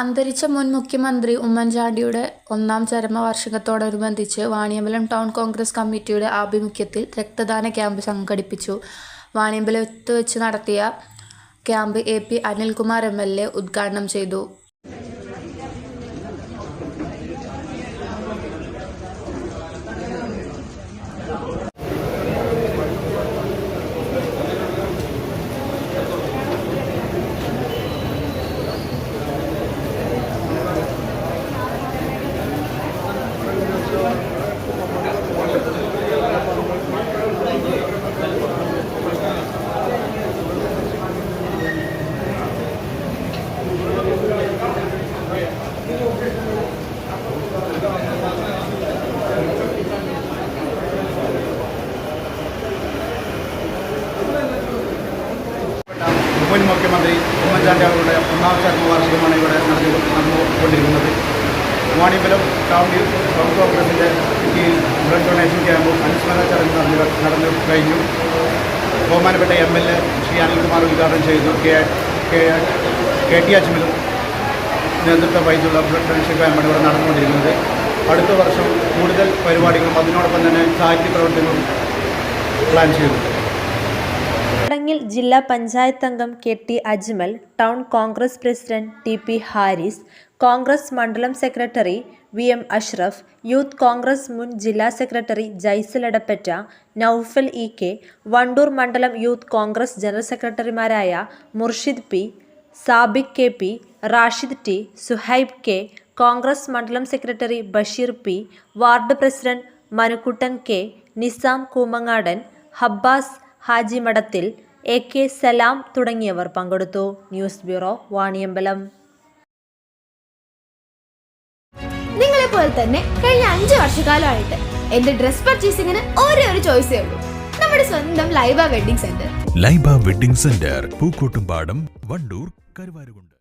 അന്തരിച്ച മുൻ മുഖ്യമന്ത്രി ഉമ്മൻചാണ്ടിയുടെ ഒന്നാം ചരമവാർഷികത്തോടനുബന്ധിച്ച് വാണിയമ്പലം ടൗൺ കോൺഗ്രസ് കമ്മിറ്റിയുടെ ആഭിമുഖ്യത്തിൽ രക്തദാന ക്യാമ്പ് സംഘടിപ്പിച്ചു. വാണിയമ്പലത്ത് വെച്ച് നടത്തിയ camp A P Anilkumar M L A ഉദ്ഘാടനം ചെയ്തു. മുഖ്യമന്ത്രി ഉമ്മൻചാണ്ടി അവരുടെ ഒന്നാം ചരമവാർഷികമാണ് ഇവിടെ നടന്നു നടന്നുകൊണ്ടിരിക്കുന്നത്. വാണിയമ്പലം ടൗൺ സൗത്ത് കോൺഗ്രസിന്റെ കീഴിൽ ബ്ലഡ് ഡൊണേഷൻ ക്യാമ്പും അനുസ്മരണ ചടങ്ങ് നടന്നു നടന്നു കഴിഞ്ഞു. ബഹുമാനപ്പെട്ട M L A Shri Anilkumar ഉദ്ഘാടനം ചെയ്തു കെ കെ ടി അജ്മലും നേതൃത്വം വഹിച്ചുള്ള ബ്ലഡ് ഡൊണേഷൻ ക്യാമ്പാണ് ഇവിടെ നടന്നുകൊണ്ടിരിക്കുന്നത്. അടുത്ത വർഷം കൂടുതൽ പരിപാടികളും അതിനോടൊപ്പം തന്നെ സാഹിത്യ പ്രവർത്തനങ്ങളും പ്ലാൻ ചെയ്തു ചടങ്ങിൽ ജില്ലാ പഞ്ചായത്ത് അംഗം K T Ajmal town Congress president T P Haris Congress മണ്ഡലം secretary V M Ashraf youth Congress മുൻ ജില്ലാ secretary Jaisal Edappatta Noufal E K Wandoor മണ്ഡലം യൂത്ത് കോൺഗ്രസ് ജനറൽ സെക്രട്ടറിമാരായ Murshid P Sabik K P Rashid T Suhaib K Congress മണ്ഡലം secretary Basheer P ward president Manukuttan K Nizam Koomangadan Habbas Haji Madathil A K Salam തുടങ്ങിയവർ പങ്കെടുത്തു. News bureau Vaniyambalam. നിങ്ങളെ പോലെ തന്നെ കഴിഞ്ഞ അഞ്ച് വർഷക്കാലമായിട്ട് എന്റെ ഡ്രസ് പർച്ചേസിംഗിന് ഒരേ ഒരു ചോയ്സേ ഉള്ളൂ. നമ്മുടെ സ്വന്തം Laiba wedding centre. Laiba wedding centre Pookkottumpadam Wandoor Karuvarakundu.